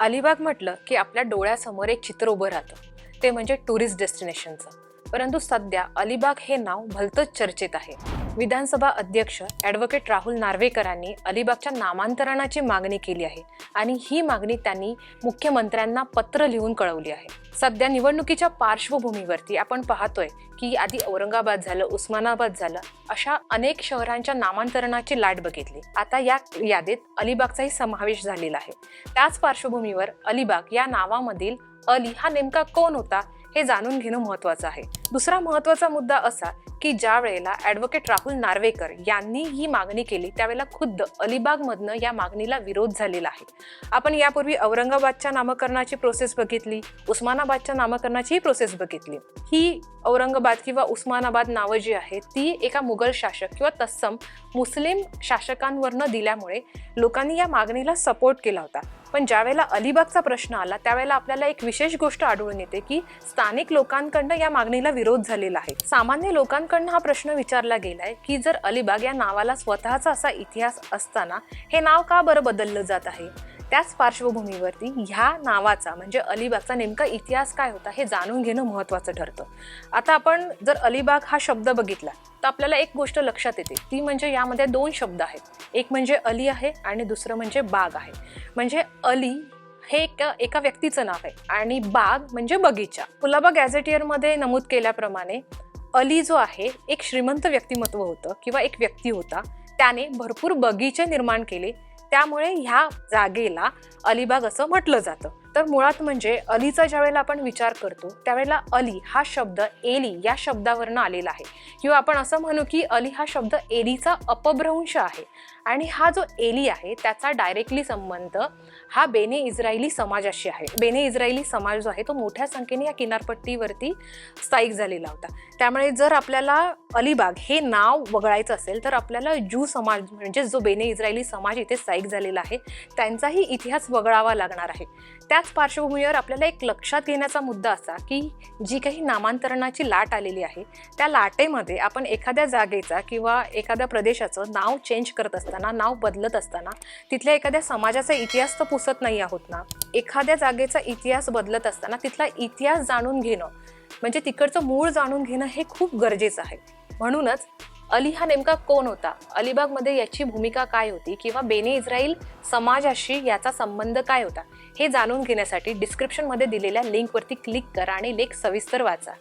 अलिबाग म्हटलं की आपल्या डोळ्यासमोर एक चित्र उभं राहतं. ते म्हणजे टुरिस्ट डेस्टिनेशनचं. परंतु सध्या अलिबाग हे नाव भलतंच चर्चेत आहे. विधानसभा अध्यक्ष ॲडव्होकेट राहुल नार्वेकरांनी अलिबागच्या नामांतरणाची मागणी केली आहे आणि ही मागणी त्यांनी मुख्यमंत्र्यांना पत्र लिहून कळवली आहे. सध्या निवडणुकीच्या पार्श्वभूमीवरती आपण पाहतोय की आधी औरंगाबाद झालं उस्मानाबाद झालं अशा अनेक शहरांच्या नामांतरणाची लाट बघितली. आता या यादीत अलिबागचाही समावेश झालेला आहे. त्याच पार्श्वभूमीवर अलिबाग या नावामधील अली हा नेमका कोण होता? हे जाणून घेणं महत्वाचं आहे. दुसरा महत्त्वाचा मुद्दा असा की ज्या वेळेला ॲडव्होकेट राहुल नार्वेकर यांनी ही मागणी केली त्यावेळेला खुद्द अलिबागमधनं या मागणीला विरोध झालेला आहे. आपण यापूर्वी औरंगाबादच्या नामकरणाची प्रोसेस बघितली उस्मानाबादच्या नामकरणाचीही प्रोसेस बघितली. ही औरंगाबाद किंवा उस्मानाबाद नावं जी आहेत ती एका मुघल शासक किंवा तत्सम मुस्लिम शासकांवरनं दिल्यामुळे लोकांनी या मागणीला सपोर्ट केला होता. पण ज्यावेळेला अलिबागचा प्रश्न आला त्यावेळेला आपल्याला एक विशेष गोष्ट आढळून येते की स्थानिक लोकांकडनं या मागणीला विरोध झालेला आहे. सामान्य लोकांकडनं हा प्रश्न विचारला गेलाय की जर अलिबाग या नावाला स्वतःचा असा इतिहास असताना हे नाव का बरं बदललं जात आहे? त्याच पार्श्वभूमीवरती ह्या नावाचा म्हणजे अलिबागचा नेमका इतिहास काय होता हे जाणून घेणं महत्त्वाचं ठरतं. आता आपण जर अलिबाग हा शब्द बघितला तर आपल्याला एक गोष्ट लक्षात येते. ती म्हणजे यामध्ये दोन शब्द आहेत. एक म्हणजे अली आहे आणि दुसरं म्हणजे बाग आहे. म्हणजे अली हे एक एका व्यक्तीचं नाव आहे आणि बाग म्हणजे बगीचा. कुलाबा गॅझेटियरमध्ये नमूद केल्याप्रमाणे अली जो आहे एक श्रीमंत व्यक्तिमत्व होतं किंवा एक व्यक्ती होता. त्याने भरपूर बगीचे निर्माण केले. त्यामुळे ह्या जागेला अलिबाग असं म्हटलं जातं. तर मुळात म्हणजे अलीचा ज्यावेळेला आपण विचार करतो त्यावेळेला अली हा शब्द एली या शब्दावरनं आलेला आहे. किंवा आपण असं म्हणू की अली हा शब्द एलीचा अपभ्रंश आहे. आणि हा जो एली आहे त्याचा डायरेक्टली संबंध हा बेने इस्रायली समाजाशी आहे. बेने इस्रायली समाज जो आहे तो मोठ्या संख्येने या किनारपट्टीवरती स्थायिक झालेला होता. त्यामुळे जर आपल्याला अलिबाग हे नाव वगळायचं असेल तर आपल्याला जू समाज म्हणजे जो बेने इस्रायली समाज इथे स्थायिक झालेला आहे त्यांचाही इतिहास वगळावा लागणार आहे. त्याच पार्श्वभूमीवर आपल्याला एक लक्षात घेण्याचा मुद्दा असा की जी काही नामांतरणाची लाट आलेली आहे त्या लाटेमध्ये आपण एखाद्या जागेचा किंवा एखाद्या प्रदेशाचं नाव चेंज करत असताना नाव बदलत असताना तिथल्या एखाद्या समाजाचा इतिहास तर पुसत नाही आहोत ना? एखाद्या जागेचा इतिहास बदलत असताना तिथला इतिहास जाणून घेणं म्हणजे तिकडचं मूळ जाणून घेणं हे खूप गरजेचं आहे. म्हणूनच अली हा नेमका कोण होता? अलिबागमध्ये याची भूमिका काय होती? किंवा बेने इस्राईल समाजाशी याचा संबंध काय होता? हे जाणून घेण्यासाठी डिस्क्रिप्शनमध्ये दिलेल्या लिंकवरती क्लिक करा आणि लेख सविस्तर वाचा.